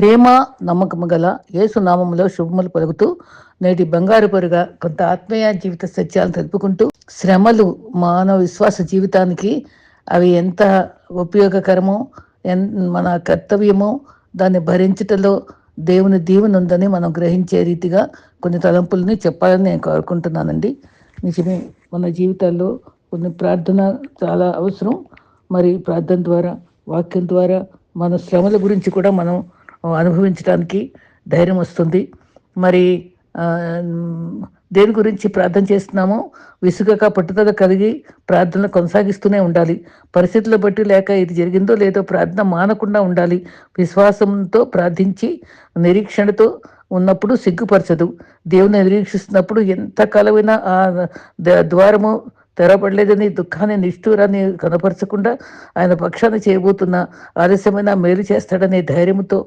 ప్రేమ నమ్మకము గల యేసు శుభములు పలుకుతూ నేటి బంగారు పరుగా కొంత ఆత్మీయ జీవిత సత్యాలను తెలుపుకుంటూ శ్రమలు మానవ విశ్వాస జీవితానికి అవి ఎంత ఉపయోగకరమో ఎన్ మన కర్తవ్యమో దాన్ని భరించటంలో దేవుని దీవెన ఉందని మనం గ్రహించే రీతిగా కొన్ని తలంపుల్ని చెప్పాలని నేను కోరుకుంటున్నానండి. నిజమే మన జీవితాల్లో కొన్ని ప్రార్థన చాలా అవసరం. మరి ప్రార్థన ద్వారా వాక్యం ద్వారా మన శ్రమల గురించి కూడా మనం అనుభవించడానికి ధైర్యం వస్తుంది. మరి దేని గురించి ప్రార్థన చేస్తున్నామో విసుగక పట్టుదల కలిగి ప్రార్థనలు కొనసాగిస్తూనే ఉండాలి. పరిస్థితులు బట్టి లేక ఇది జరిగిందో లేదో ప్రార్థన మానకుండా ఉండాలి. విశ్వాసంతో ప్రార్థించి నిరీక్షణతో ఉన్నప్పుడు సిగ్గుపరచదు. దేవుని నిరీక్షిస్తున్నప్పుడు ఎంతకాలమైనా ఆ ద- ద్వారము తెరపడలేదని దుఃఖాన్ని నిష్ఠూరాన్ని కనపరచకుండా ఆయన పక్షాన చేయబోతున్న ఆలస్యమైన మేలు చేస్తాడనే ధైర్యంతో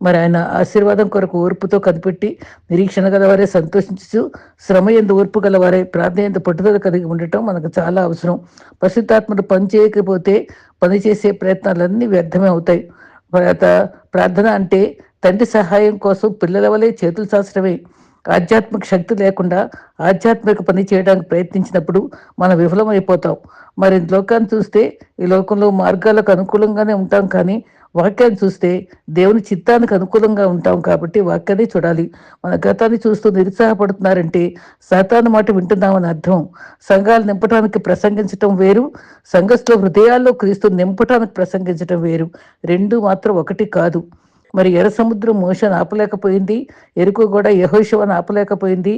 మరి ఆయన ఆశీర్వాదం కొరకు ఓర్పుతో కనిపెట్టి నిరీక్షణ గలవారే సంతోషించు శ్రమ ఎందు ఓర్పు గలవారే ప్రార్థన ఎందు పట్టుదల కలిగి ఉండటం మనకు చాలా అవసరం. పరిశుద్ధాత్మను పని చేయకపోతే పని చేసే ప్రయత్నాలన్నీ వ్యర్థమే అవుతాయి. ప్రార్థన అంటే తండ్రి సహాయం కోసం పిల్లల వలె చేతులు చాచడమే ఆధ్యాత్మిక శక్తి లేకుండా ఆధ్యాత్మిక పని చేయడానికి ప్రయత్నించినప్పుడు మనం విఫలమైపోతాం. మరి లోకాన్ని చూస్తే ఈ లోకంలో మార్గాలకు అనుకూలంగానే ఉంటాం కానీ వాక్యాన్ని చూస్తే దేవుని చిత్తానికి అనుకూలంగా ఉంటాం కాబట్టి వాక్యాన్ని చూడాలి. మన గతాన్ని చూస్తూ నిరుత్సాహపడుతున్నారంటే సాతాను మాట వింటున్నామని అర్థం. సంఘాలు నింపడానికి ప్రసంగించటం వేరు. సంఘస్థుల హృదయాల్లో క్రీస్తు నింపటానికి ప్రసంగించటం వేరు. రెండు మాత్రం ఒకటి కాదు. మరి ఎర్ర సముద్రం మోషన్ ఆపలేకపోయింది ఎరుకు కూడా యహోశివను ఆపలేకపోయింది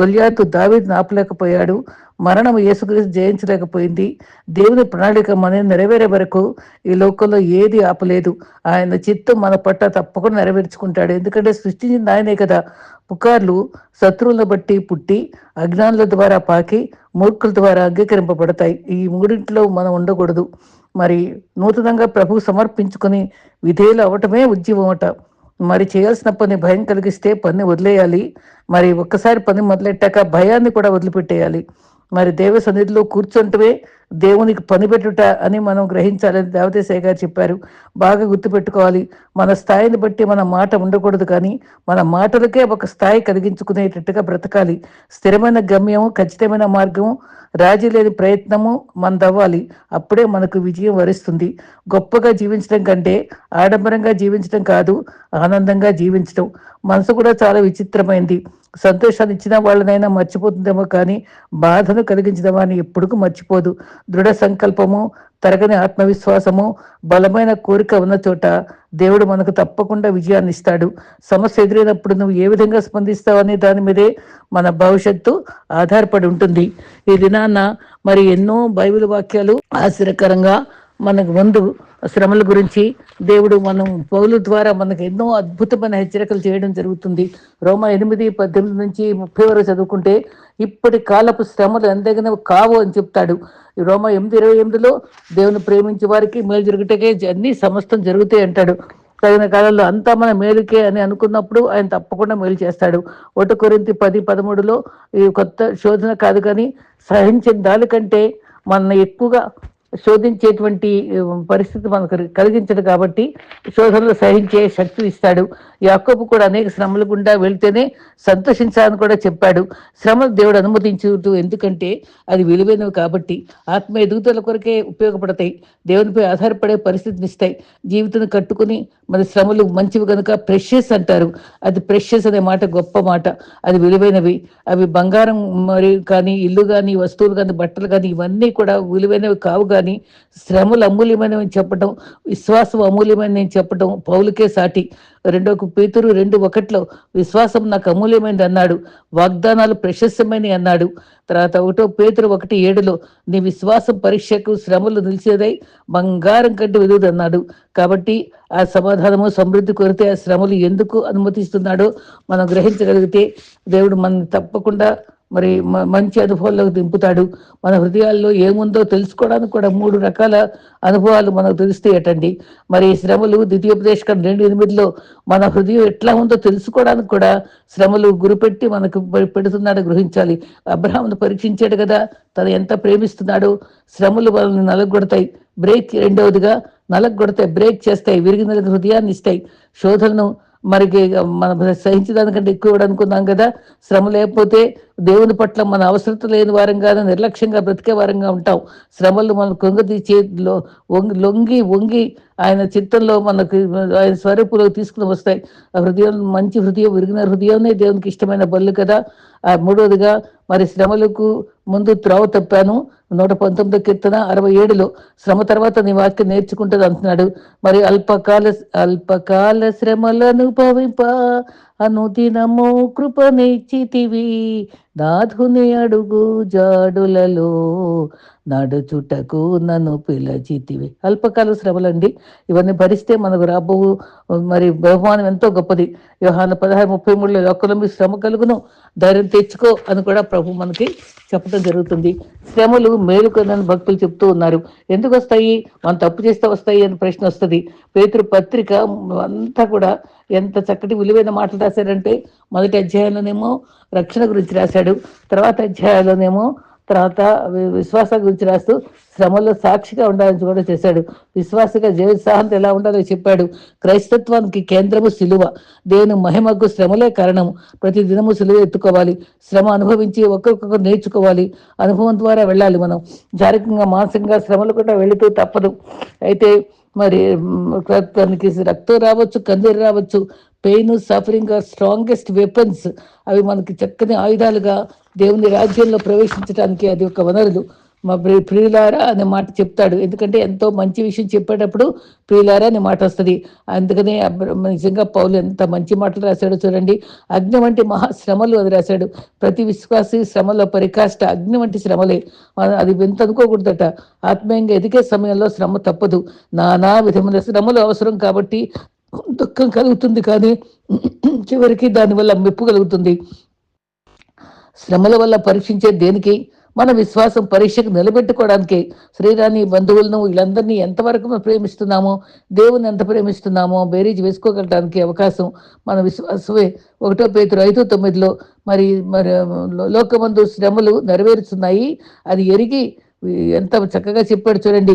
గొల్యాతు దావీదును ఆపలేకపోయాడు మరణం యేసుక్రీస్తు జయించలేకపోయింది. దేవుని ప్రణాళిక మన నెరవేరే వరకు ఈ లోకంలో ఏది ఆపలేదు. ఆయన చిత్తం మన పట్ల తప్పకుండా నెరవేర్చుకుంటాడు. ఎందుకంటే సృష్టించింది ఆయనే కదా. పుకార్లు శత్రువులను బట్టి పుట్టి అజ్ఞానుల ద్వారా పాకి మూర్ఖుల ద్వారా అంగీకరింపబడతాయి. ఈ మూడింటిలో మనం ఉండకూడదు. మరి నూతనంగా ప్రభు సమర్పించుకొని విధేయులు అవటమే ఉద్యమం అట మరి చేయాల్సిన పని భయం కలిగిస్తే పని వదిలేయాలి. మరి ఒక్కసారి పని మొదలెట్టాక భయాన్ని కూడా వదిలిపెట్టేయాలి. మరి దేవ సన్నిధిలో కూర్చుంటమే దేవునికి పని పెట్టుట అని మనం గ్రహించాలని దేవతేశయ్య గారు చెప్పారు. బాగా గుర్తుపెట్టుకోవాలి. మన స్థాయిని బట్టి మన మాట ఉండకూడదు కానీ మన మాటలకే ఒక స్థాయి కలిగించుకునేటట్టుగా బ్రతకాలి. స్థిరమైన గమ్యము ఖచ్చితమైన మార్గము రాజీ లేని ప్రయత్నము మనదవ్వాలి. అప్పుడే మనకు విజయం వరిస్తుంది. గొప్పగా జీవించడం కంటే ఆడంబరంగా జీవించడం కాదు ఆనందంగా జీవించడం. మనసు కూడా చాలా విచిత్రమైంది. సంతోషాన్ని ఇచ్చిన వాళ్ళనైనా మర్చిపోతుందేమో కానీ బాధను కలిగించిన వారిని ఎప్పుడూ మర్చిపోదు. దృఢ సంకల్పము తరగని ఆత్మవిశ్వాసము బలమైన కోరిక ఉన్న చోట దేవుడు మనకు తప్పకుండా విజయాన్ని ఇస్తాడు. సమస్య ఎదురైనప్పుడు నువ్వు ఏ విధంగా స్పందిస్తావనే దాని మీదే మన భవిష్యత్తు ఆధారపడి ఉంటుంది. ఈ దినాన్న మరి ఎన్నో బైబిల్ వాక్యాలు ఆశ్చర్యకరంగా మనకు ముందు శ్రమల గురించి దేవుడు మనం పౌలు ద్వారా మనకు ఎన్నో అద్భుతమైన హెచ్చరికలు చేయడం జరుగుతుంది. రోమ ఎనిమిది పద్దెనిమిది నుంచి ముప్పై వరకు చదువుకుంటే ఇప్పటి కాలపు శ్రమలు ఎంతగినవి కావు అని చెప్తాడు. రోమ ఎనిమిది ఇరవై ఎనిమిదిలో దేవుని ప్రేమించే వారికి మేలు జరుగుటకే అన్ని సమస్తం జరుగుతాయి అంటాడు. తగిన కాలంలో అంతా మన మేలుకే అని అనుకున్నప్పుడు ఆయన తప్పకుండా మేలు చేస్తాడు. ఒకటి కొరింతి పది పదమూడులో ఈ కొత్త శోధన కాదు కానీ సహించిన దానికంటే మన ఎక్కువగా శోధించేటువంటి పరిస్థితి మనకు కలిగించదు కాబట్టి శోధనలు సహించే శక్తి ఇస్తాడు. యాకోబు కూడా అనేక శ్రమల గుండా వెళ్తేనే సంతోషించాలని కూడా చెప్పాడు. శ్రమలు దేవుడు అనుమతించదు ఎందుకంటే అది విలువైనవి కాబట్టి ఆత్మ ఎదుగుదల కొరకే ఉపయోగపడతాయి. దేవునిపై ఆధారపడే పరిస్థితిని ఇస్తాయి. జీవితం కట్టుకుని మన శ్రమలు మంచివి కనుక ప్రెషియస్ అంటారు. అది ప్రెషియస్ అనే మాట గొప్ప మాట. అది విలువైనవి. అవి బంగారం మరి కానీ ఇల్లు కానీ వస్తువులు కానీ బట్టలు కానీ ఇవన్నీ కూడా విలువైనవి కావు కానీ శ్రమలు అమూల్యమైనవి అని చెప్పడం విశ్వాసం అమూల్యమైనవి అని చెప్పడం పౌలకే సాటి. రెండో పేతురు రెండు ఒకటిలో విశ్వాసం నాకు అమూల్యమైనది అన్నాడు. వాగ్దానాలు ప్రశస్తమైనవి అన్నాడు. తర్వాత ఒకటో పేతురు ఒకటి ఏడులో నీ విశ్వాసం పరీక్షకు శ్రమలు నిలిచేదై బంగారం కంటే విలువది అన్నాడు. కాబట్టి ఆ సమాధానము సమృద్ధి కొరితే ఆ శ్రమలు ఎందుకు అనుమతిస్తున్నాడో మనం గ్రహించగలిగితే దేవుడు మనం తప్పకుండా మరి మంచి అనుభవంలోకి దింపుతాడు. మన హృదయాల్లో ఏముందో తెలుసుకోవడానికి కూడా మూడు రకాల అనుభవాలు మనకు తెలుస్తాయటండి మరి ఈ శ్రమలు ద్వితీయోపదేశకం రెండు ఎనిమిదిలో మన హృదయం ఎట్లా ఉందో తెలుసుకోవడానికి కూడా శ్రమలు గురిపెట్టి మనకు పెడుతున్నాడు గ్రహించాలి. అబ్రహాంను పరీక్షించాడు కదా తను ఎంత ప్రేమిస్తున్నాడో శ్రమలు మనల్ని నలగొడతాయి. బ్రేక్ రెండవదిగా నలగొడతాయి బ్రేక్ చేస్తాయి విరిగి నలిగిన హృదయాన్ని ఇస్తాయి. శోధనను మరికి మనం సహించడానికంటే ఎక్కువ ఇవ్వడం అనుకున్నాం కదా శ్రమ లేకపోతే దేవుని పట్ల మన అవసరత లేని వారంగా నిర్లక్ష్యంగా బ్రతికే వారంగా ఉంటాం శ్రమలు మన కొంగతి చేతిలో వంగి లొంగి వంగి ఆయన చిత్తంలో మనకు ఆయన స్వరూపులో తీసుకుని వస్తాయి. ఆ హృదయం మంచి హృదయం విరిగిన హృదయమే దేవునికి ఇష్టమైన బళ్ళు కదా. ఆ మూడవదిగా మరి శ్రమలకు ముందు త్రోవ తప్పాను. నూట పంతొమ్మిది కీర్తన అరవై ఏడులో శ్రమ తర్వాత నీ వాక్యం నేర్చుకుంటుంది అంటున్నాడు. మరి అల్పకాల అల్పకాల శ్రమలను భవింప అనుదినము కృపనిచ్చితివి. నాథుని అడుగు జాడులలో నడుచుటకు నన్ను పిలచితివి. అల్పకాల శ్రమలండి. ఇవన్నీ భరిస్తే మనకు రాబో మరి బహుమానం ఎంతో గొప్పది. వ్యవహాన పదహారు ముప్పై మూడులో ఒక్కలో మీ శ్రమ కలుగును ధైర్యం తెచ్చుకో అని కూడా ప్రభు మనకి చెప్పడం జరుగుతుంది. శ్రమలు మేలుకొనని భక్తులు చెప్తూ ఉన్నారు. ఎందుకు వస్తాయి? మనం తప్పు చేస్తే వస్తాయి అని ప్రశ్న వస్తుంది. పేతురు పత్రిక అంతా కూడా ఎంత చక్కటి విలువైన మాటలు రాశాడంటే మొదటి అధ్యాయంలోనేమో రక్షణ గురించి రాశాడు. తర్వాత అధ్యాయంలోనేమో తర్వాత విశ్వాసం గురించి రాస్తూ శ్రమలో సాక్షిగా ఉండాలని కూడా చేశాడు. విశ్వాసగా జీవిత్సాహంతో ఎలా ఉండాలో చెప్పాడు. క్రైస్తత్వానికి కేంద్రము సిలువ. దేని మహిమకు శ్రమలే కారణం. ప్రతి దినము సిలువ ఎత్తుకోవాలి. శ్రమ అనుభవించి ఒక్కొక్కరు నేర్చుకోవాలి. అనుభవం ద్వారా వెళ్ళాలి మనం. శారీరకంగా మానసికంగా శ్రమలు కూడా వెళుతూ తప్పదు. అయితే మరి తనకి రక్తం రావచ్చు కందరు రావచ్చు. Pain suffering are strongest weapons. అవి మనకి చక్కని ఆయుధాలుగా దేవుని రాజ్యంలో ప్రవేశించడానికి అది ఒక వనరులు. మా ప్రియులారా అనే మాట చెప్తాడు. ఎందుకంటే ఎంతో మంచి విషయం చెప్పేటప్పుడు ప్రియులారా అనే మాట వస్తుంది. అందుకనే నిజంగా పౌలు ఎంత మంచి మాటలు రాశాడో చూడండి. అగ్ని వంటి మహాశ్రమలు అది రాశాడు. ప్రతి విశ్వాసి శ్రమలో పరికాష్ట అగ్ని వంటి శ్రమలే. అది ఎంత అనుకోకూడదట. ఆత్మీయంగా ఎదిగే సమయంలో శ్రమ తప్పదు. నానా విధమైన శ్రమలు అవసరం కాబట్టి దుఃఖం కలుగుతుంది కానీ చివరికి దానివల్ల మెప్పు కలుగుతుంది. శ్రమల వల్ల పరీక్షించే దేనికి? మన విశ్వాసం పరీక్షకు నిలబెట్టుకోవడానికి శ్రీరాణి బంధువులను వీళ్ళందరినీ ఎంతవరకు మనం ప్రేమిస్తున్నామో దేవుని ఎంత ప్రేమిస్తున్నామో బేరీజ్ వేసుకోగలడానికి అవకాశం మన విశ్వాసమే. ఒకటో పేతురు ఐదు తొమ్మిదిలో మరి మరి లోకమందు శ్రమలు నెరవేరుతున్నాయి అది ఎరిగి ఎంత చక్కగా చెప్పాడు చూడండి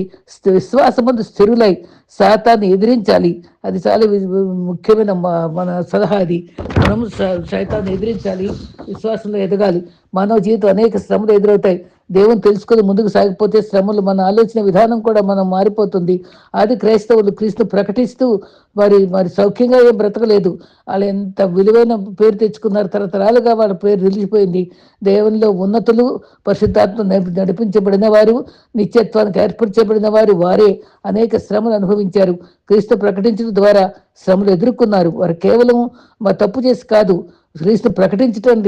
విశ్వాసమందు స్థిరులై శాతాన్ని ఎదిరించాలి. అది చాలా ముఖ్యమైన మన సలహా అది. మనం సైతాన్ని ఎదిరించాలి. విశ్వాసంలో ఎదగాలి. మానవ జీవితం అనేక శ్రమలు ఎదురవుతాయి. దేవుని తెలుసుకొని ముందుకు సాగిపోతే శ్రమలు మన ఆలోచన విధానం కూడా మనం మారిపోతుంది. అది క్రైస్తవులు క్రీస్తు ప్రకటిస్తూ మరి మరి సౌఖ్యంగా ఏం బ్రతకలేదు. వాళ్ళు ఎంత విలువైన పేరు తెచ్చుకున్నారు తరతరాలుగా వాళ్ళ పేరు నిలిచిపోయింది. దేవునిలో ఉన్నతులు పరిశుద్ధాత్మ నడిపించబడిన వారు నిత్యత్వానికి ఏర్పరచబడిన వారు వారే. అనేక శ్రమలు అనుభవించారు. క్రీస్తు ప్రకటించడం ద్వారా శ్రమలు ఎదుర్కొన్నారు. వారు కేవలం తప్పు చేసి కాదు క్రీస్తు ప్రకటించటం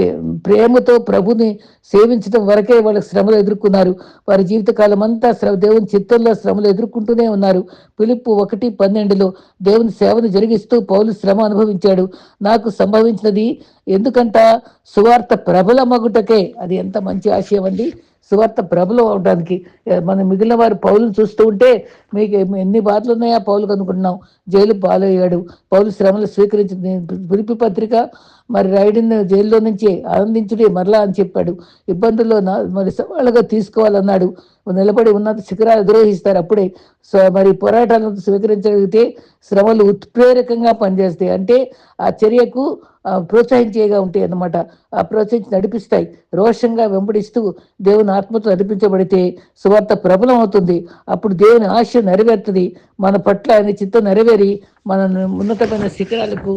ప్రేమతో ప్రభుని సేవించడం వరకే వాళ్ళ శ్రమలు ఎదుర్కొన్నారు. వారి జీవితకాలం అంతా దేవుని చిత్తంలో శ్రమలు ఎదుర్కొంటూనే ఉన్నారు. పిలుపు ఒకటి పన్నెండులో దేవుని సేవను జరిగిస్తూ పౌలు శ్రమ అనుభవించాడు. నాకు సంభవించినది ఎందుకంట? సువార్త ప్రబల మగుటకే. అది ఎంత మంచి ఆశయం అండి. సువార్త ప్రభలో అవడానికి. మన మిగిలిన వారు పౌలు చూస్తూ ఉంటే మీకు ఎన్ని బాధలు ఉన్నాయా పౌలు కనుకుంటున్నాం జైలు పాలయ్యాడు. పౌలు శ్రమలు స్వీకరించి పిలిపి పత్రిక మరి రైడ్ని జైల్లో నుంచి ఆనందించుడే మరలా అని చెప్పాడు. ఇబ్బందుల్లో మరి సవాళ్ళుగా తీసుకోవాలన్నాడు. నిలబడి ఉన్నత శిఖరాలు ద్రోహిస్తారు అప్పుడే. సో మరి పోరాటాలను స్వీకరించగలిగితే శ్రమలు ఉత్ప్రేరకంగా పనిచేస్తాయి. అంటే ఆ చర్యకు ప్రోత్సహించేగా ఉంటాయి అన్నమాట. ఆ ప్రోత్సహించి నడిపిస్తాయి. రోషంగా వెంబడిస్తూ దేవుని ఆత్మతో నడిపించబడితే సువార్త ప్రబలం అవుతుంది అప్పుడు దేవుని ఆశ నెరవేరుతుంది. మన పట్ల ఆయన చిత్తం నెరవేరి మన ఉన్నతమైన శిఖరాలకు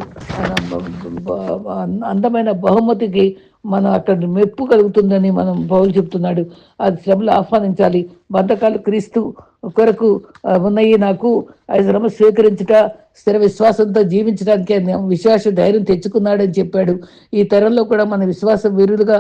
అందమైన బహుమతికి మనం అక్కడ మెప్పు కలుగుతుందని మనం బౌలు చెప్తున్నాడు. అది శ్రమలు ఆహ్వానించాలి. బంధకాలు క్రీస్తు కొరకు ఉన్నాయి నాకు. ఆ శ్రమ స్వీకరించుట స్థిర విశ్వాసంతో జీవించడానికి విశ్వాస ధైర్యం తెచ్చుకున్నాడని చెప్పాడు. ఈ తరంలో కూడా మన విశ్వాసం వీరులుగా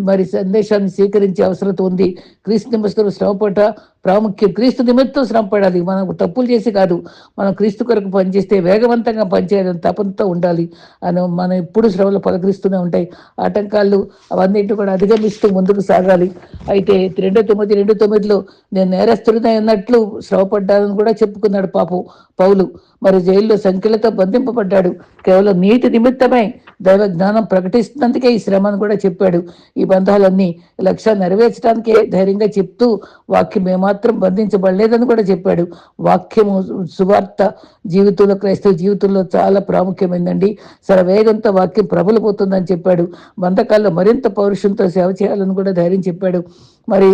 మరి సందేశాన్ని స్వీకరించే అవసరం ఉంది. క్రీస్తు నిమిత్తం శ్రమపడ ప్రాముఖ్యం క్రీస్తు నిమిత్తం శ్రమపడాలి మనం తప్పులు చేసి కాదు. మనం క్రీస్తు కొరకు పనిచేస్తే వేగవంతంగా పనిచేయాలని తపనతో ఉండాలి. అని మనం ఎప్పుడు శ్రమలు పలకరిస్తూనే ఉంటాయి. ఆటంకాలు అవన్నింటి కూడా అధిగమిస్తూ ముందుకు సాగాలి. అయితే రెండు తొమ్మిది రెండు తొమ్మిదిలో నేను నేరస్తుడినే అన్నట్లు శ్రవపడ్డానని కూడా చెప్పుకున్నాడు పాపం పౌలు. మరి జైల్లో సంఖ్యలతో బంధింపబడ్డాడు. కేవలం నీతి నిమిత్తమై దైవ జ్ఞానం ప్రకటిస్తున్నందుకే ఈ శ్రమను కూడా చెప్పాడు. ఈ బంధాలన్నీ లక్ష్యం నెరవేర్చడానికే ధైర్యంగా చెప్తూ వాక్యం ఏమాత్రం బంధించబడలేదని కూడా చెప్పాడు. వాక్యము సువార్త జీవితంలో క్రైస్తవ జీవితంలో చాలా ప్రాముఖ్యమైందండి. సరవేగంతో వాక్యం ప్రబలిపోతుందని చెప్పాడు. బంధకాల్లో మరింత పౌరుషంతో సేవ చేయాలని కూడా ధైర్యం చెప్పాడు. మరి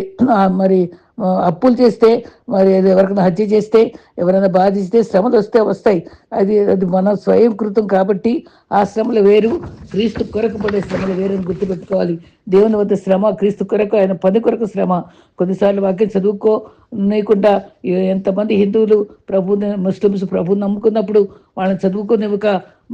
మరి అప్పులు చేస్తే మరి ఎవరికైనా హత్య చేస్తే ఎవరైనా బాధిస్తే శ్రమలు వస్తే వస్తాయి. అది అది మన స్వయం కృతం కాబట్టి ఆ శ్రమలు వేరు క్రీస్తు కొరకు పడే శ్రమలు వేరు అని గుర్తుపెట్టుకోవాలి. దేవుని వద్ద శ్రమ క్రీస్తు కొరకు ఆయన పని కొరకు శ్రమ. కొన్నిసార్లు వాక్యం చదువుకో నీకుండా ఎంతమంది హిందువులు ప్రభు ముస్లిమ్స్ ప్రభు నమ్ముకున్నప్పుడు వాళ్ళని చదువుకునేవక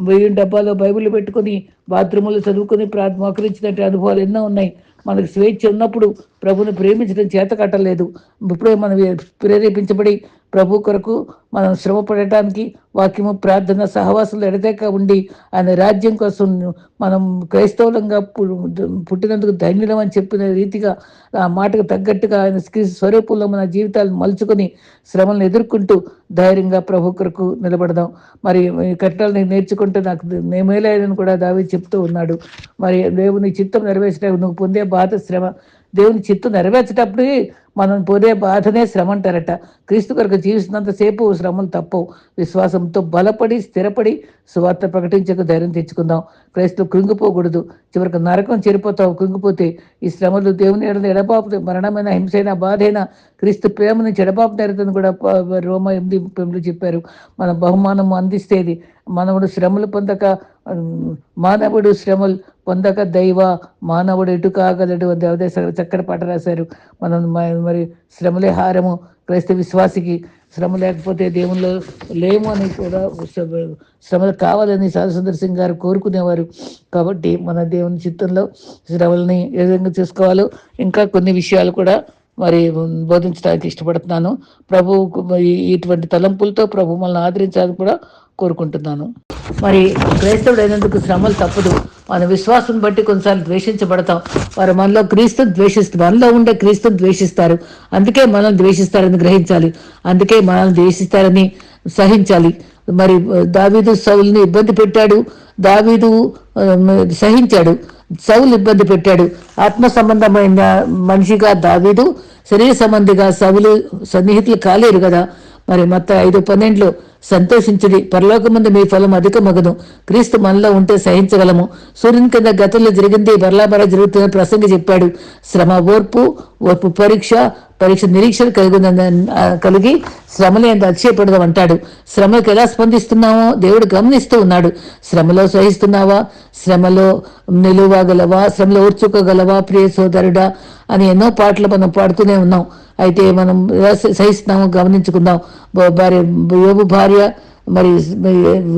వెయ్యి డబ్బాలో బైబిల్ పెట్టుకొని బాత్రూములు చదువుకొని ప్రార్థన మోకరించినట్టు అనుభవాలు ఎన్నో ఉన్నాయి. మనకు స్వేచ్ఛ ఉన్నప్పుడు ప్రభుని ప్రేమించడం చేత కట్టలేదు. ఇప్పుడే మనం ప్రేరేపించబడి ప్రభు కొరకు మనం శ్రమ పడటానికి వాక్యము ప్రార్థన సహవాసులు ఎడతేక ఉండి ఆయన రాజ్యం కోసం మనం క్రైస్తవులంగా పు- పుట్టినందుకు ధన్యులం అని చెప్పిన రీతిగా ఆ మాటకు తగ్గట్టుగా ఆయన స్వరూపంలో మన జీవితాలను మలుచుకొని శ్రమలను ఎదుర్కొంటూ ధైర్యంగా ప్రభు కొరకు నిలబడదాం. మరి ఈ కట్టాలని నేర్చుకుంటే నాకు మేమేలేదని కూడా దావి చెప్తూ ఉన్నాడు. మరి దేవుని చిత్తం నెరవేర్చడానికి నువ్వు పొందే బాధ శ్రమ దేవుని చిత్తం నెరవేర్చేటప్పుడు మనం పొందే బాధనే శ్రమ అంటారట క్రీస్తు కొరకు జీవిస్తున్నంతసేపు శ్రమలు తప్పవు. విశ్వాసంతో బలపడి స్థిరపడి సువార్త ప్రకటించక ధైర్యం తెచ్చుకుందాం. క్రైస్తవు కృంగిపోకూడదు. చివరికి నరకం చేరిపోతావు. కృంగిపోతే ఈ శ్రమలు దేవుని ఎడన ఎడబాపు మరణమైన హింసైన బాధైన క్రీస్తు ప్రేమ నుంచి ఎడబాపు నేరుతుందని కూడా రోమ ఎనిమిది ముప్పైలో చెప్పారు. మన బహుమానం అందిస్తేది మనముడు శ్రమలు పొందక మానవుడు శ్రమలు పొందక దైవ మానవుడు ఎటు కాగలడు అని చక్కటి పాట రాశారు. మనం మరి శ్రమలే హారము. క్రైస్తవ విశ్వాసికి శ్రమ లేకపోతే దేవుళ్ళు లేము అని కూడా శ్రమ- శ్రమలు కావాలని సాధుసుందర్ సింగ్ గారు కోరుకునేవారు. కాబట్టి మన దేవుని చిత్తంలో శ్రమల్ని ఏ విధంగా చేసుకోవాలో ఇంకా కొన్ని విషయాలు కూడా మరి బోధించడానికి ఇష్టపడుతున్నాను. ప్రభు ఇటువంటి తలంపులతో ప్రభు మనల్ని ఆదరించాలని కూడా కోరుకుంటున్నాను. మరి క్రైస్తవుడు అయినందుకు శ్రమలు తప్పదు. మన విశ్వాసం బట్టి కొన్నిసార్లు ద్వేషించబడతాం. వారు మనలో క్రీస్తు ద్వేషిస్తారు మనలో ఉండే క్రీస్తు ద్వేషిస్తారు. అందుకే మనల్ని ద్వేషిస్తారని గ్రహించాలి. అందుకే మనల్ని ద్వేషిస్తారని సహించాలి. మరి దావీదు సౌల్ని ఇబ్బంది పెట్టాడు. దావీదు సహించాడు. సౌలు ఇబ్బంది పెట్టాడు. ఆత్మ సంబంధమైన మనిషిగా దావీదు శరీర సంబంధిగా సౌలు సన్నిహితులు కాలేరు కదా. మరి మొత్తం ఐదు పన్నెండులో సంతోషించుడి. పరలోకముందు మీ ఫలం అధికమగను. క్రీస్తు మనలో ఉంటే సహించగలము. సూర్యుని కింద గతంలో జరిగింది. బరలాబర జరుగుతున్న ప్రసంగి చెప్పాడు. శ్రమ ఓర్పు ఓర్పు పరీక్ష పరీక్ష నిరీక్షణ కలిగి కలిగి శ్రమలు ఎంత అతిశయపడదాం అంటాడు. శ్రమలకు ఎలా స్పందిస్తున్నామో దేవుడు గమనిస్తూ ఉన్నాడు. శ్రమలో సహిస్తున్నావా? శ్రమలో నిలువగలవా? శ్రమలో ఓర్చుకోగలవా ప్రియ సోదరుడా అని ఎన్నో పాటలు మనం పాడుతూనే ఉన్నాం. అయితే మనం సహిస్తున్నాము సహిస్తున్నామో గమనించుకుందాం. భార్య యోగు భార్య మరి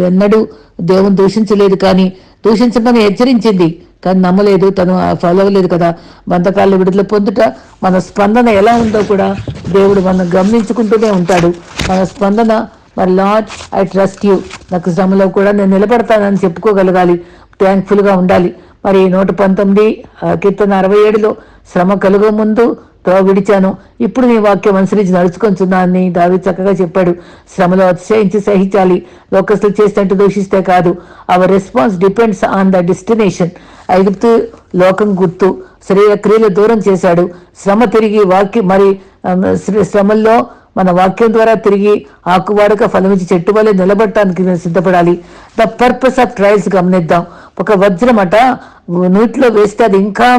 ఎన్నడూ దేవుని దూషించలేదు కానీ దూషించమని హెచ్చరించింది. కానీ నమ్మలేదు తను ఫాలో అవ్వలేదు కదా. బంధకాలు విడుదల పొందుట మన స్పందన ఎలా ఉందో కూడా దేవుడు మనం గమనించుకుంటూనే ఉంటాడు. మన స్పందన మరి లార్డ్ ఐ ట్రస్ట్ యూ. నాకు శ్రమలో కూడా నేను నిలబడతానని చెప్పుకోగలగాలి. థ్యాంక్ఫుల్గా ఉండాలి. మరి నూట పంతొమ్మిది ఆ, కీర్తన అరవై ఏడులో శ్రమ కలుగు ముందు త్రోవ విడిచాను. ఇప్పుడు నీ వాక్యం అనుసరించి నడుచుకొంచున్నానని దావి చక్కగా చెప్పాడు. శ్రమలో అతిశయించి సహించాలి. లోకస్లు చేసినట్టు దూషిస్తే కాదు. Our response depends on the destination ఐగుప్తు లోకం గుర్తు. శరీర క్రియలు దూరం చేశాడు. శ్రమ తిరిగి వాక్యం మరి శ్రమల్లో మన వాక్యం ద్వారా తిరిగి ఆకువాడక ఫలమించి చెట్టు వల్లే నిలబడటానికి సిద్ధపడాలి. ద పర్పస్ ఆఫ్ ట్రయల్స్ గమనిద్దాం. ఒక వజ్రమట నీటిలో వేస్తే అది ఇంకా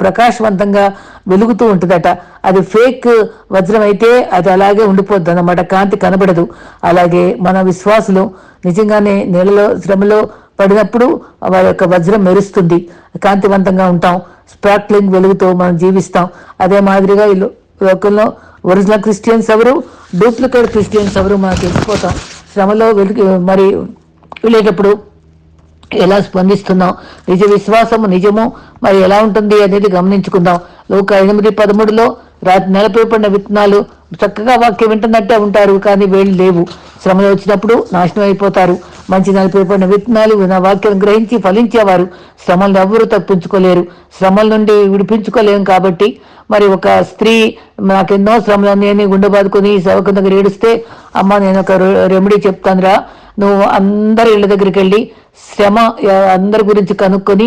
ప్రకాశవంతంగా వెలుగుతూ ఉంటుందట. అది ఫేక్ వజ్రం అయితే అది అలాగే ఉండిపోద్ది అన్నమాట. కాంతి కనబడదు. అలాగే మన విశ్వాసులు నిజంగానే నీళ్ళలో శ్రమలో పడినప్పుడు వారి యొక్క వజ్రం మెరుస్తుంది. కాంతివంతంగా ఉంటాం. స్పార్క్లింగ్ వెలుగుతో మనం జీవిస్తాం. అదే మాదిరిగా ఈ లోకంలో ఒరిజినల్ క్రిస్టియన్స్ ఎవరు? డూప్లికేట్ క్రిస్టియన్స్ ఎవరు? మనం తెలిసిపోతాం. శ్రమలో వెలిగి మరి వెళ్ళేటప్పుడు ఎలా స్పందిస్తున్నాం నిజ విశ్వాసము నిజము? మరి ఎలా ఉంటుంది అనేది గమనించుకుందాం. లోక ఎనిమిది పదమూడులో రాత్రి నెలపై పడిన విత్తనాలు చక్కగా వాక్యం వింటున్నట్టే ఉంటారు కానీ వేళ్ళు లేవు. శ్రమలు వచ్చినప్పుడు నాశనం అయిపోతారు. మంచి నెలపై పడిన విత్తనాలు నా వాక్యం గ్రహించి ఫలించేవారు. శ్రమలను ఎవ్వరూ తప్పించుకోలేరు. శ్రమల నుండి విడిపించుకోలేము కాబట్టి. మరి ఒక స్త్రీ నాకెన్నో శ్రమలు నేను గుండె బాదుకొని సేవకు దగ్గర ఏడిస్తే అమ్మ నేను ఒక రెమెడీ చెప్తానురా నువ్వు అందరి ఇళ్ళ దగ్గరికి వెళ్ళి శ్రమ అందరి గురించి కనుక్కొని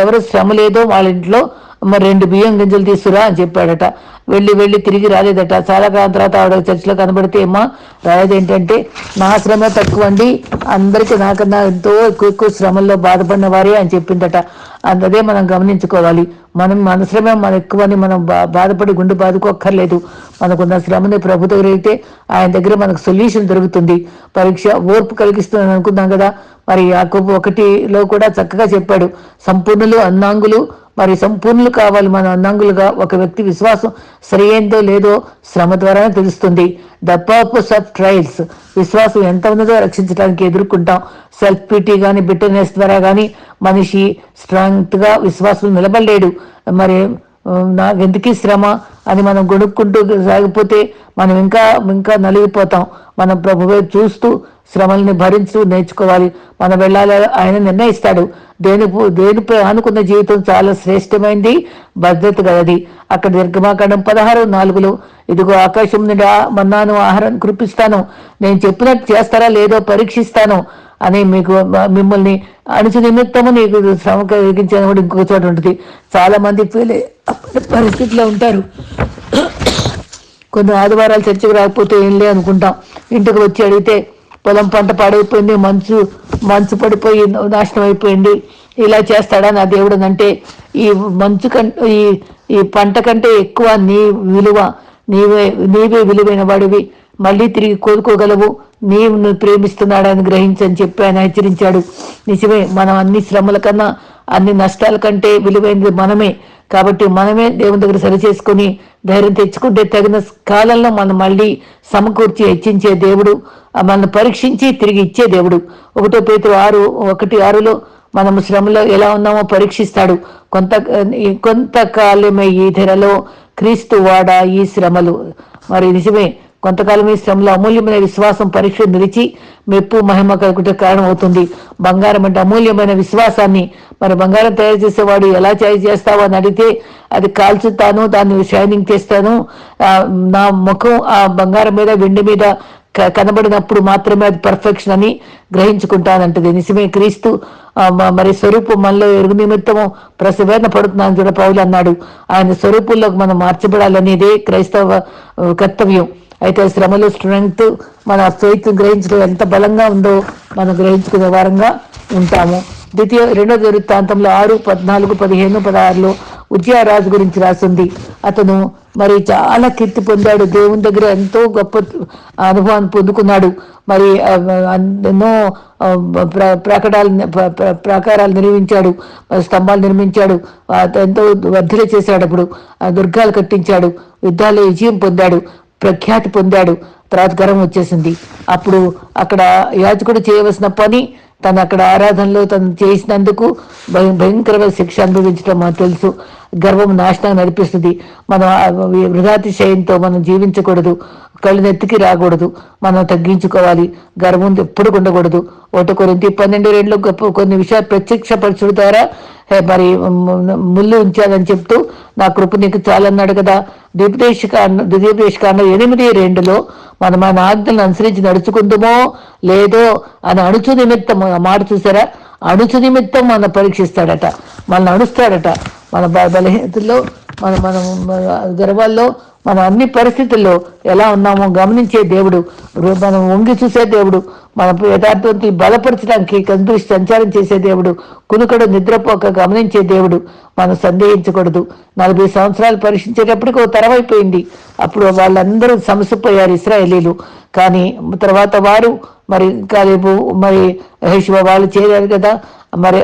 ఎవరు శ్రమ లేదో వాళ్ళ ఇంట్లో మరి రెండు బియ్యం గింజలు తీసుకురా అని చెప్పాడట. వెళ్ళి వెళ్ళి తిరిగి రాలేదట. చాలా కాలం తర్వాత ఆవిడ చర్చిలో కనబడితే ఏమో రాలేదు ఏంటంటే నా శ్రమ తక్కువ అండి అందరికీ నాకన్నా ఎంతో ఎక్కువ ఎక్కువ శ్రమల్లో బాధపడిన వారే అని చెప్పిందట. అదే మనం గమనించుకోవాలి. మనం మన శ్రమ మన ఎక్కువని మనం బా బాధపడి గుండె బాదుకోక్కర్లేదు. మనకున్న శ్రమని ప్రభు దగ్గర అయితే ఆయన దగ్గర మనకు సొల్యూషన్ దొరుకుతుంది. పరీక్ష ఓర్పు కలిగిస్తుందని అనుకున్నాం కదా. మరి యాకోబు ఒకటిలో కూడా చక్కగా చెప్పాడు. సంపూర్ణులు అన్నాంగులు మరి సంపూర్ణులు కావాలి మన అన్నంగులుగా ఒక వ్యక్తి విశ్వాసం సరియైందో లేదో శ్రమ ద్వారానే తెలుస్తుంది. ద పర్పస్ ఆఫ్ ట్రయల్స్ విశ్వాసం ఎంత ఉన్నదో రక్షించడానికి ఎదుర్కొంటాం. సెల్ఫ్ పిటీ కానీ బిట్టర్నెస్ ద్వారా కానీ మనిషి స్ట్రాంగ్గా విశ్వాసం నిలబడలేడు. మరి ఉమ్, నాకు ఎందుకీ శ్రమ అని మనం గొడుక్కుంటూ సాగిపోతే మనం ఇంకా ఇంకా నలిగిపోతాం. మనం ప్రభువే చూస్తూ శ్రమల్ని భరించు నేర్చుకోవాలి. మనం వెళ్ళాలి ఆయన నిర్ణయిస్తాడు. దేని దేనిపై ఆనుకున్న జీవితం చాలా శ్రేష్టమైంది. భద్రత గలది. అక్కడ నిర్గమాకాండం పదహారు నాలుగులో ఇదిగో ఆకాశం నుండి ఆ మన్నాను ఆహారాన్ని కురిపిస్తాను. నేను చెప్పినట్టు చేస్తారా లేదో పరీక్షిస్తాను అని మీకు మిమ్మల్ని అణుచు నిమిత్తము నీకు శ్రమ కలిగించని కూడా ఇంకొక చోట ఉంటుంది. చాలా మంది ఫీల్ పరిస్థితిలో ఉంటారు. కొన్ని ఆదివారాలు చర్చకు రాకపోతే ఏం లే అనుకుంటాం. ఇంటికి వచ్చి అడిగితే పొలం పంట పాడైపోయింది మంచు మంచు పడిపోయి నాశనం అయిపోయింది ఇలా చేస్తాడా నా దేవుడు అంటే ఈ మంచు కంటే ఈ ఈ పంట కంటే ఎక్కువ నీ విలువ నీవే నీవే విలువైన వాడివి. మళ్ళీ తిరిగి కోలుకోగలవు. నీవు నువ్వు ప్రేమిస్తున్నాడని గ్రహించని చెప్పి ఆయన హెచ్చరించాడు. నిజమే మనం అన్ని శ్రమల కన్నా అన్ని నష్టాల కంటే విలువైనది మనమే. కాబట్టి మనమే దేవుని దగ్గర సరి చేసుకుని ధైర్యం తెచ్చుకుంటే తగిన కాలంలో మనం మళ్ళీ సమకూర్చి హెచ్చించే దేవుడు మనం మనల్ని పరీక్షించి తిరిగి ఇచ్చే దేవుడు. ఒకటో పేతురు ఆరు ఒకటి ఆరులో మనము శ్రమలో ఎలా ఉన్నామో పరీక్షిస్తాడు. కొంత కొంతకాలమే ఈ ధరలో క్రీస్తు వాడా ఈ శ్రమలు. మరి నిజమే కొంతకాలం ఈ శ్రమలో అమూల్యమైన విశ్వాసం పరీక్ష నిలిచి మెప్పు మహిమ కలుగుట కారణం అవుతుంది బంగారం అంటే అమూల్యమైన విశ్వాసాన్ని. మరి బంగారం తయారు చేసేవాడు ఎలా తయారు చేస్తావు అని అడిగితే అది కాల్చుతాను దాన్ని షైనింగ్ చేస్తాను. నా ముఖం ఆ బంగారం మీద వెండి మీద క- కనబడినప్పుడు మాత్రమే అది పర్ఫెక్షన్ అని గ్రహించుకుంటానంటది. నిజమే క్రీస్తు మరి స్వరూపం మనలో ఎరుగు నిమిత్తము ప్రసవేదన పడుతున్నాను చూడ పౌలు అన్నాడు. ఆయన స్వరూపంలోకి మనం మార్చబడాలనేదే క్రైస్తవ కర్తవ్యం. అయితే శ్రమలో స్ట్రెంగ్త్ మన ఫెయిత్ గ్రహించడం ఎంత బలంగా ఉందో మనం గ్రహించుకునే వారంగా ఉంటాము. ద్వితీయ రెండో వృత్తాంతంలో ఆరు పద్నాలుగు పదిహేను పదహారులో ఉద్యారాజు గురించి రాసింది. అతను మరి చాలా కీర్తి పొందాడు. దేవుని దగ్గర ఎంతో గొప్ప అనుభవాన్ని పొందుకున్నాడు. మరి ఎన్నో ప్ర- ప్రకటాలు ప్రాకారాలు నిర్మించాడు స్తంభాలు నిర్మించాడు. ఎంతో వర్ధల చేశాడు అప్పుడు. దుర్గాలు కట్టించాడు. యుద్ధాల్లో విజయం పొందాడు. ప్రఖ్యాతి పొందాడు. తర్వాత గర్వం వచ్చేసింది. అప్పుడు అక్కడ యాజకుడు చేయవలసిన పని తను అక్కడ ఆరాధనలో తను చేసినందుకు భయం భయంకరమైన శిక్ష అనుభవించడం మనకు తెలుసు. గర్వం నాశనం నడిపిస్తుంది. మనం వృధాతి వృధాతిశయంతో మనం జీవించకూడదు. కళ్ళు నెత్తికి రాకూడదు. మనం తగ్గించుకోవాలి. గర్వం ఎప్పుడు ఉండకూడదు. ఒకటి కొరింతి పన్నెండు రెండులో గొప్ప కొన్ని విషయాలు ప్రత్యక్షపరచుడు ద్వారా మరి ముళ్ళు ఉంచాలని చెప్తూ నా కృప నీకు చాలన్నాడు కదా. ద్విపదేశకాండ ద్వితీయోపదేశకాండ ఎనిమిది రెండులో మనం మన ఆజ్ఞలను అనుసరించి నడుచుకుందామో లేదో అని అణుచు నిమిత్తం మాట చూసారా? అణుచు నిమిత్తం మన పరీక్షిస్తాడట. మనల్ని అణుస్తాడట. మన బ- బలహీనతల్లో మన మనం మన గర్వాల్లో మనం అన్ని పరిస్థితుల్లో ఎలా ఉన్నామో గమనించే దేవుడు మనం వంగి చూసే దేవుడు మన యథార్థంతో బలపరచడానికి కందృష్టి సంచారం చేసే దేవుడు కునుకడు నిద్రపోక గమనించే దేవుడు మనం సందేహించకూడదు. నలభై సంవత్సరాలు పరీక్షించేటప్పటికి ఓ తరవైపోయింది అప్పుడు వాళ్ళందరూ సమసిపోయారు ఇస్రాయేలీలు. కానీ తర్వాత వారు మరి కాలేపు మరి హేషువ వాళ్ళు చేరారు కదా. మరి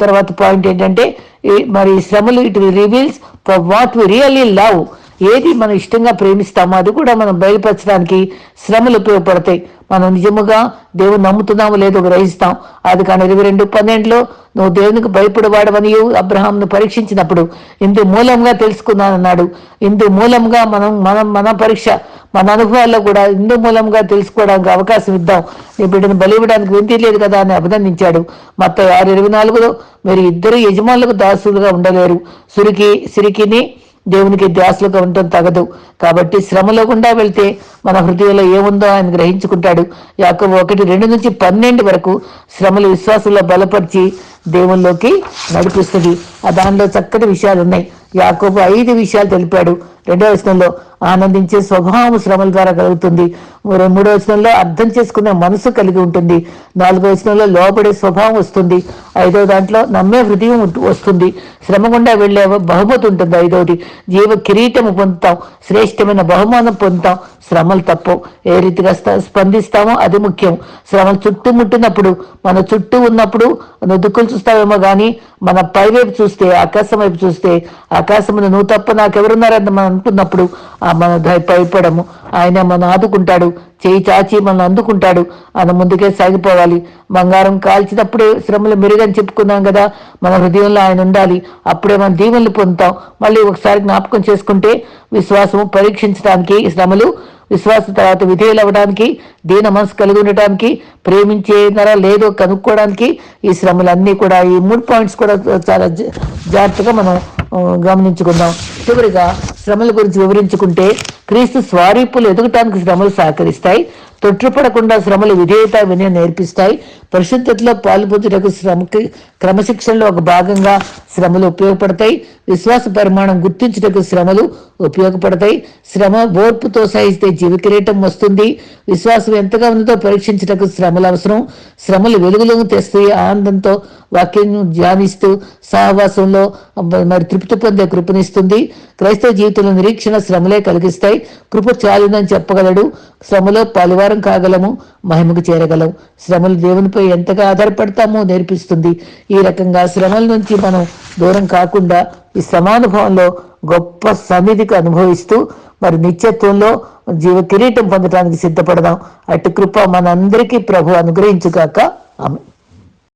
తర్వాత పాయింట్ ఏంటంటే ఈ మరి శ్రమలు it reveals for what we really love ఏది మనం ఇష్టంగా ప్రేమిస్తామో అది కూడా మనం బయలుపరచడానికి శ్రమలు ఉపయోగపడతాయి. మనం నిజముగా దేవుని నమ్ముతున్నాము లేదో గ్రహిస్తాం. అది కానీ ఇరవై రెండు పన్నెండులో నువ్వు దేవునికి భయపడవాడవని అబ్రహాంను పరీక్షించినప్పుడు ఇందు మూలంగా తెలుసుకున్నానన్నాడు. ఇందు మూలంగా మనం మనం మన పరీక్ష మన అనుభవాల్లో కూడా ఇందు మూలంగా తెలుసుకోవడానికి అవకాశం ఇద్దాం. నీ బిడ్డను బలివ్వడానికి వింతి లేదు కదా అని అభినందించాడు. మొత్తం ఆరు ఇరవై నాలుగులో మీరు ఇద్దరు యజమానులకు దాసులుగా ఉండలేరు. సురికి సిరికిని దేవునికి ధ్యాసలుగా ఉండటం తగదు. కాబట్టి శ్రమలో గుండా వెళ్తే మన హృదయంలో ఏముందో ఆయన గ్రహించుకుంటాడు. యాక ఒకటి రెండు నుంచి పన్నెండు వరకు శ్రమలు విశ్వాసంలో బలపరిచి దేవుల్లోకి నడిపిస్తుంది. ఆ దానిలో చక్కటి విషయాలు ఉన్నాయి యాకోబు ఐదు విషయాలు తెలిపాడు. రెండో వచనంలో ఆనందించే స్వభావం శ్రమల ద్వారా కలుగుతుంది. మూడో వచనంలో అర్థం చేసుకునే మనసు కలిగి ఉంటుంది. నాలుగో వచనంలో లోపడే స్వభావం వస్తుంది. ఐదో దాంట్లో నమ్మే హృదయం వస్తుంది. శ్రమ గుండా వెళ్ళే బహుమతి ఉంటుంది ఐదోది. జీవ కిరీటము పొందుతాం. శ్రేష్టమైన బహుమానం పొందుతాం. శ్రమలు తప్పవు. ఏ రీతిగా స్పందిస్తామో అది ముఖ్యం. శ్రమలు చుట్టుముట్టినప్పుడు మన చుట్టూ ఉన్నప్పుడు నువ్వు దుఃఖులు చూస్తావేమో కానీ మన పైవైపు చూస్తే ఆకాశం వైపు చూస్తే ఆకాశం నువ్వు తప్ప నాకెవరున్నారని మనం అనుకున్నప్పుడు ఆ మన భయపడము. ఆయన మనం ఆదుకుంటాడు. చేయి చాచి మనం అందుకుంటాడు. ఆయన ముందుకే సాగిపోవాలి. బంగారం కాల్చినప్పుడే శ్రమలు మెరుగని చెప్పుకున్నాం కదా. మన హృదయంలో ఆయన ఉండాలి. అప్పుడే మనం దీవెనలు పొందుతాం. మళ్ళీ ఒకసారి జ్ఞాపకం చేసుకుంటే విశ్వాసము పరీక్షించడానికి శ్రమలు విశ్వాస తర్వాత విధేయులు అవ్వడానికి దీన మనసు కలిగి ఉండటానికి ప్రేమించేనరా లేదో కనుక్కోవడానికి ఈ శ్రమలన్నీ కూడా ఈ మూడు పాయింట్స్ కూడా చాలా జాగ్రత్తగా మనం గమనించుకుందాం. చివరిగా శ్రమల గురించి వివరించుకుంటే క్రీస్తు స్వారీపులు ఎదుగటానికి శ్రమలు సహకరిస్తాయి. తొట్టుపడకుండా శ్రమలు విధేయత వినయ నేర్పిస్తాయి. పరిశుద్ధతలో పాల్పొందుటకు శ్రమకి క్రమశిక్షణలో ఒక భాగంగా శ్రమలు ఉపయోగపడతాయి. విశ్వాస పరిమాణం గుర్తించుటకు శ్రమలు ఉపయోగపడతాయి. శ్రమ ఓర్పుతో సహిస్తే జీవికిరీటం వస్తుంది. విశ్వాసం ఎంతగా ఉన్నదో పరీక్షించటకు శ్రమలు అవసరం. శ్రమలు వెలుగులోకి తెస్తాయి. ఆనందంతో వాక్యం ధ్యానిస్తూ సహవాసంలో మరి తృప్తి పొందే కృపనిస్తుంది. క్రైస్తవ జీవితంలో నిరీక్షణ శ్రమలే కలిగిస్తాయి. కృప చాలిందని చెప్పగలడు. శ్రమలో పలువారం కాగలము. మహిమకు చేరగలం. శ్రమలు దేవునిపై ఎంతగా ఆధారపడతామో నేర్పిస్తుంది. ఈ రకంగా శ్రమల నుంచి మనం దూరం కాకుండా ఈ శ్రమానుభవంలో గొప్ప సన్నిధికి అనుభవిస్తూ మరి నిత్యత్వంలో జీవ కిరీటం పొందడానికి సిద్ధపడదాం. అటు కృప మనందరికీ ప్రభు అనుగ్రహించుగాక. ఆమె